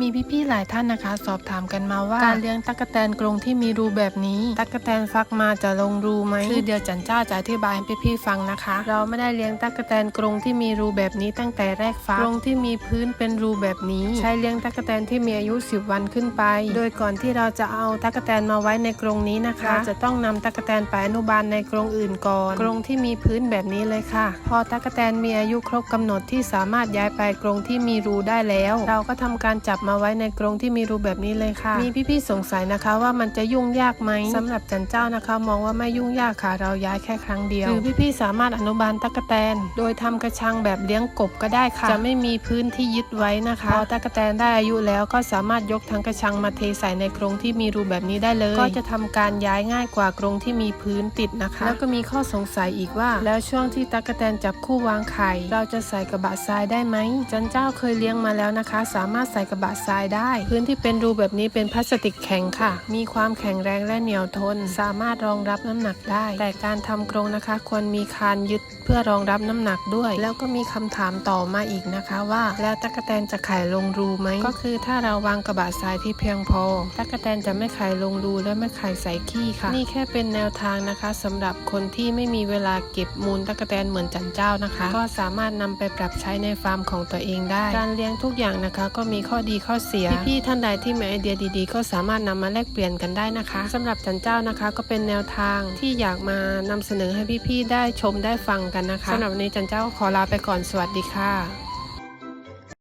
มีพี่ๆหลายท่านนะคะ สอบถามกันมาว่า การเลี้ยงตั๊กแตนกรงที่มีรูแบบนี้ ตั๊กแตนฟักมาจะลงรูไหมคือเดี๋ยวจันเจ้าจะอธิบายให้พี่ๆฟังนะคะ เราไม่ได้เลี้ยงตั๊กแตนกรงที่มีรูแบบนี้ตั้งแต่แรกฟักกรงที่มีพื้นเป็นรูแบบนี้ ใช้เลี้ยงตั๊กแตนที่มีอายุ 10 วันขึ้นไป โดยก่อนที่เราจะเอาตั๊กแตนมาไว้ในกรงนี้นะคะเราจะต้องนำตั๊กแตนไปอนุบาลในกรงอื่นก่อน กรงที่มีพื้นแบบนี้เลยค่ะ พอตั๊กแตนมีอายุครบกำหนดที่สามารถย้ายไปกรงที่มีรูได้แล้ว เราก็ทำการจับมาไว้ในกรงที่มีรูแบบนี้เลยค่ะ มีพี่ๆสงสัยนะคะว่ามันจะยุ่งยากไหมสำหรับจันเจ้านะคะ มองว่าไม่ยุ่งยากค่ะ เราย้ายแค่ครั้งเดียวหรือพี่ๆสามารถอนุบาลตั๊กแตน โดยทำกระชังแบบเลี้ยงกบก็ได้ค่ะ จะไม่มีพื้นที่ยึดไว้นะคะพอตั๊กแตนได้อายุแล้วก็สามารถยกทั้งกระชังมาเทใส่ในกรงที่มีรูแบบนี้ได้เลย ก็จะทำการย้ายง่ายกว่ากรงที่มีพื้นติดนะคะ แล้วก็มีข้อสงสัยอีกว่า แล้วช่วงที่ตั๊กแตนจับคู่วางไข่ เราจะใส่กระบะทรายได้ไหมจันเจ้าเคยเลี้ยงมาแล้วนะคะ สามารถใส่กระบะทรายได้ พื้นที่เป็นรูแบบนี้เป็นพลาสติกแข็งค่ะ มีความแข็งแรงและเหนียวทน สามารถรองรับน้ำหนักได้ แต่การทำกรงนะคะ ควรมีคานยึดเพื่อรองรับน้ำหนักด้วย แล้วก็มีคำถามต่อมาอีกนะคะว่า แล้วตั๊กแตนจะไข่ลงรูไหมก็คือถ้าเราวางกระบะทรายที่เพียงพอตั๊กแตนจะไม่ไข่ลงรูและไม่ไข่ใส่ขี้ค่ะ นี่แค่เป็นแนวทางนะคะสำหรับคนที่ไม่มีเวลาเก็บมูลตั๊กแตนเหมือนจันเจ้านะคะ ก็สามารถนำไปปรับใช้ในฟาร์มของตัวเองได้ การเลี้ยงทุกอย่างนะคะ ก็มีข้อดีข้อเสีย พี่ๆท่านใดที่มีไอเดียดีๆ ก็สามารถนำมาแลกเปลี่ยนกันได้นะคะสำหรับจันเจ้านะคะ ก็เป็นแนวทางที่อยากมานำเสนอให้พี่ๆได้ชมได้ฟังกันนะคะสำหรับวันนี้จันเจ้าขอลาไปก่อนสวัสดีค่ะ